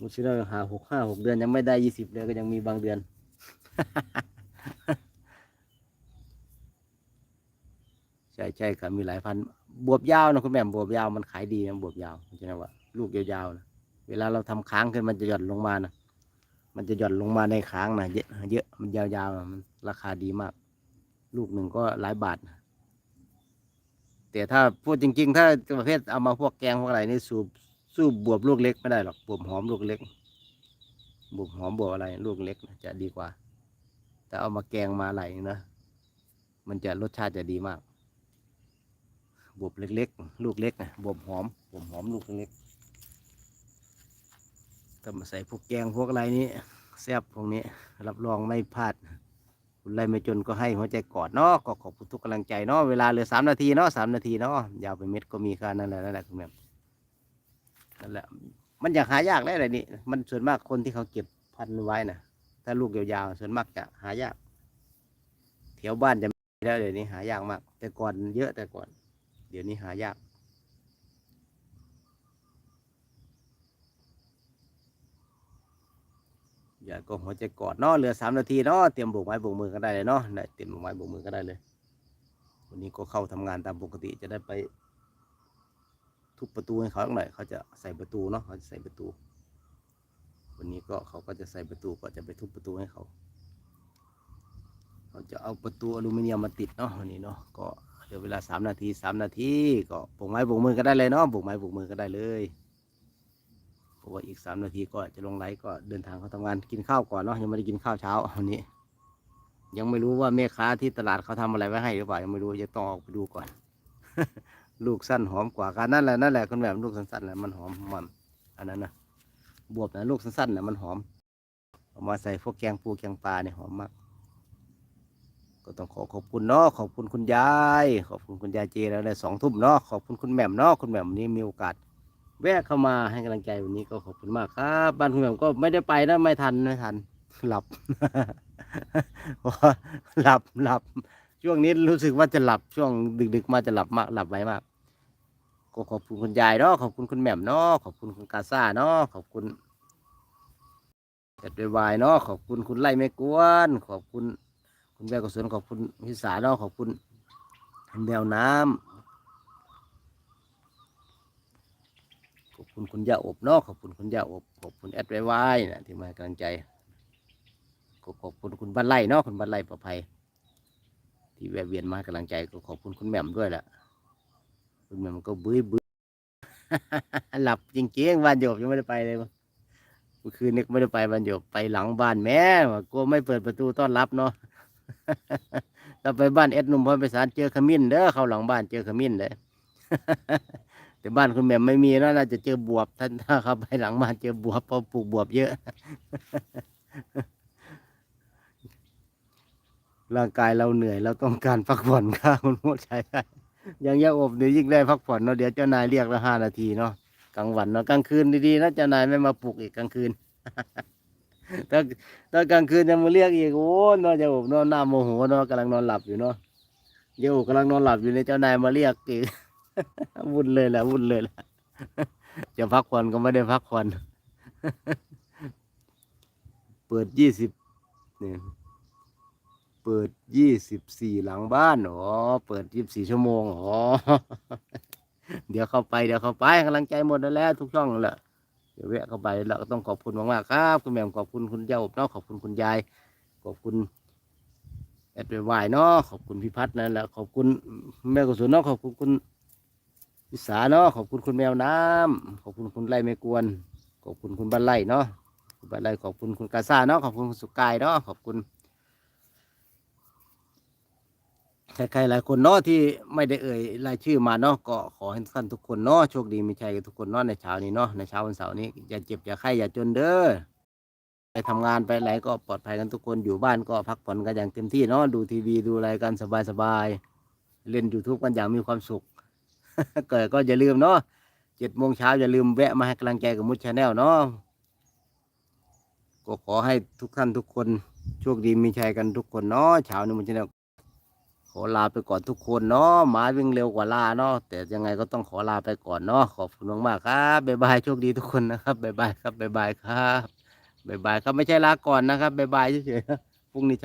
มุชิโร่หาหกห้าหกเดือนยังไม่ได้ยี่สิบเลยก็ยังมีบางเดือน ใช่ใช่ครับมีหลายพันบวบยาวนะคุณแม่บวบยาวมันขายดีนะบวบยาวมันจะนว่าลูกยาวๆนะเวลาเราทำค้างขึ้นมันจะหย่อนลงมานะมันจะหย่อนลงมาในค้างนะเยอะเยอะมันยาวๆนะมันราคาดีมาก ลูกหนึ่งก็หลายบาทนะแต่ถ้าพูดจริง ๆ ถ้าประเภทเอามาพวกแกงพวกอะไรนี่สูบ สู้บวบลูกเล็กไม่ได้หรอกบวบหอมลูกเล็กบวบหอมบวบอะไรลูกเล็กจะดีกว่า แต่เอามาแกงมาอะไรนะมันจะรสชาติจะดีมากบวบเล็กๆ ลูกเล็กนะบวบหอมบวบหอมลูกเล็กถ้ามาใส่พวกแกงพวกอะไรนี้แซ่บพวกนี้ รับรองไม่พลาดคุณไรไม่จนก็ให้หัวใจกอดเนาะก็ขอบคุณทุกกำลังใจเนาะเวลาเหลือสามนาทีเนาะสามนาทีเนาะยาวไปเม็ดก็มีค่านั่นแหละนั่นแหละคุณแม่ นั่นแหละ มันอยากหายากได้อะไรนี่ มันส่วนมากคนที่เขาเก็บพันไว้นะถ้าลูกยาวๆส่วนมากจะหายากแถวบ้านจะไม่มีแล้วเดี๋ยวนี้หายากมาก แต่ก่อนเยอะแต่ก่อน เดี๋ยวนี้หายากอย่าก็หัวใจกอดเนาะเหลือสามนาทีเนาะเตรียมโบกไม้โบกมือก็ได้เลยเนาะเตรียมโบกไม้โบกมือก็ได้เลย วันนี้ก็เข้าทำงานตามปกติจะได้ไป ทุบประตูให้เขาหน่อยเขาจะใส่ประตูเนาะเขาจะใส่ประตู วันนี้ก็เขาก็จะใส่ประตูก็จะไปทุบประตูให้เขา เขาจะเอาประตูอลูมิเนียมมาติดเนาะวันนี้เนาะก็เดี๋ยวเวลาสามนาทีสามนาทีก็โบกไม้โบกมือก็ได้เลยเนาะโบกไม้โบกมือก็ได้เลยเพราะว่าอีกสามนาทีก็จะลงไลฟ์ก็เดินทางเขาทำงานกินข้าวก่อนเนาะยังไม่ได้กินข้าวเช้าวันนี้ ยังไม่รู้ว่าแม่ค้าที่ตลาดเขาทำอะไรไว้ให้หรือเปล่ายังไม่รู้จะต้องออกไปดูก่อน ลูกสั้นหอมกว่ากันนั่นแหละนั่นแหละคุณแบบลูกสั้นๆแหละมันหอมมันอันนั้นนะบวบนะลูกสั้นๆนะมันหอมเอามาใส่พวกแกงปูแกงปลาเนี่ยหอมมาก ก็ต้องขอขอบคุณเนาะขอบคุณคุณยายขอบคุณคุณยายเจแล้วในสองทุ่มเนาะขอบคุณคุณแหม่มเนาะคุณแหม่มวันนี้มีโอกาส แวะเข้ามาให้กำลังใจวันนี้ก็ขอบคุณมากครับบ้านคุณแหม่มก็ไม่ได้ไปนะไม่ทันไม่ทันหลับหลับหลับ ช่วงนี้รู้สึกว่าจะหลับช่วงดึกๆมาจะหลับมากหลับไวมากก็ขอบคุณคุณยายเนาะขอบคุณคุณแหม่มเนาะขอบคุณคุณกาซ่าเนาะขอบคุณเอ็ดวายเนาะขอบคุณคุณไล่ไม่กวน ขอบคุณ คุณแม่กุศลขอบคุณพิสาเนาะขอบคุณคุณแมวน้ำขอบคุณคุณยาอบเนาะขอบคุณคุณยาอบขอบคุณแอดวายนะที่มากำลังใจขอบคุณคุณบ้านไร่เนาะคุณบ้านไร่ประภัย ที่แวะเวียนมาให้กำลังใจก็ขอบคุณคุณแหม่มด้วยแหละคุณแหม่มก็บื้อบื้อ หลับจริงๆบ้านโยบยังไม่ได้ไปเลยเมื่อคืนนี้ก็ไม่ได้ไปบ้านโยบไปหลังบ้านแม่กลัวไม่เปิดประตูต้อนรับเนาะ เราไปบ้านเอ็ดหนุ่มพรไปสารเจอขมิ้นเด้อเข้าหลังบ้านเจอขมิ้นเลย แต่บ้านคุณแหม่มไม่มีนะน่าจะเจอบวบท่านถ้าเข้าไปหลังบ้านเจอบวบเพราะปลูกบวบเยอะ ร่างกายเราเหนื่อยเราต้องการพักผ่อนค่ะคุณผู้ชายยังยาอบเดี๋ยวยิ่งได้พักผ่อนเนาะเดี๋ยวเจ้านายเรียกละห้านาทีเนาะกลางวันเนาะกลางคืนดีๆนะเจ้านายไม่มาปลุกอีกกลางคืนถ้าถ้ากลางคืนจะมาเรียกอีกโอ้เนาะยาอบเนาะหน้าโมโหเนาะกำลังนอนหลับอยู่เนาะยาอบกำลังนอนหลับอยู่ในเจ้านายมาเรียกอีกวุ่นเลยแหละวุ่นเลยแหละจะพักผ่อนก็ไม่ได้พักผ่อนเปิดยี่สิบเนี่ย เปิดยี่สิบสี่หลังบ้านอ๋อเปิดยี่สิบสี่ชั่วโมงอ๋อเดี๋ยวเข้าไปเดี๋ยวเข้าไปกำลังใจหมดแล้วแหละทุกช่องแหละเดี๋ยวแวะเข้าไปแล้วก็ต้องขอบคุณมากๆครับ คุณแม่ขอบคุณคุณเจ้าอบเนาะขอบคุณคุณยาย ขอบคุณแอดวายเนาะขอบคุณพี่พัฒน์นั่นแหละขอบคุณแม่กุศลเนาะขอบคุณคุณพิสาเนาะขอบคุณคุณแมวน้ำขอบคุณคุณไล่ไม่กวน ขอบคุณคุณบ้านไร่เนาะคุณบ้านไร่ขอบคุณคุณกาซาเนาะขอบคุณคุณสุกายเนาะขอบคุณ ใครๆหลายคนเนาะที่ไม่ได้เอ่ยรายชื่อมาเนาะก็ขอให้ท่านทุกคนเนาะโชคดีมีชัยกับทุกคนเนาะในเช้านี้เนาะในเช้าวันเสาร์นี้อย่าเจ็บอย่าไข้อย่าจนเด้อไปทำงานไปไหนก็ปลอดภัยกันทุกคนอยู่บ้านก็พักผ่อนกันอย่างเต็มที่เนาะดูทีวีดูอะไรกันสบายๆเล่น YouTube กันอย่างมีความสุข เกิดก็อย่าลืมเนาะเจ็ดโมงเช้าอย่าลืมแวะมาให้กำลังใจกับมุดชาแนลเนาะก็ขอให้ทุกท่านทุกคนโชคดีมีชัยกันทุกคนเนาะเช้านี้มุดชาแนล ขอลาไปก่อนทุกคนเนาะหมาวิ่งเร็วกว่าลาเนาะแต่ยังไงก็ต้องขอลาไปก่อนเนาะขอบคุณมากๆครับบ๊ายบายโชคดีทุกคนนะครับบ๊ายบายครับบ๊ายบายครับบ๊ายบายครับไม่ใช่ลาก่อนนะครับบ๊ายบายเฉยๆพรุ่งนี้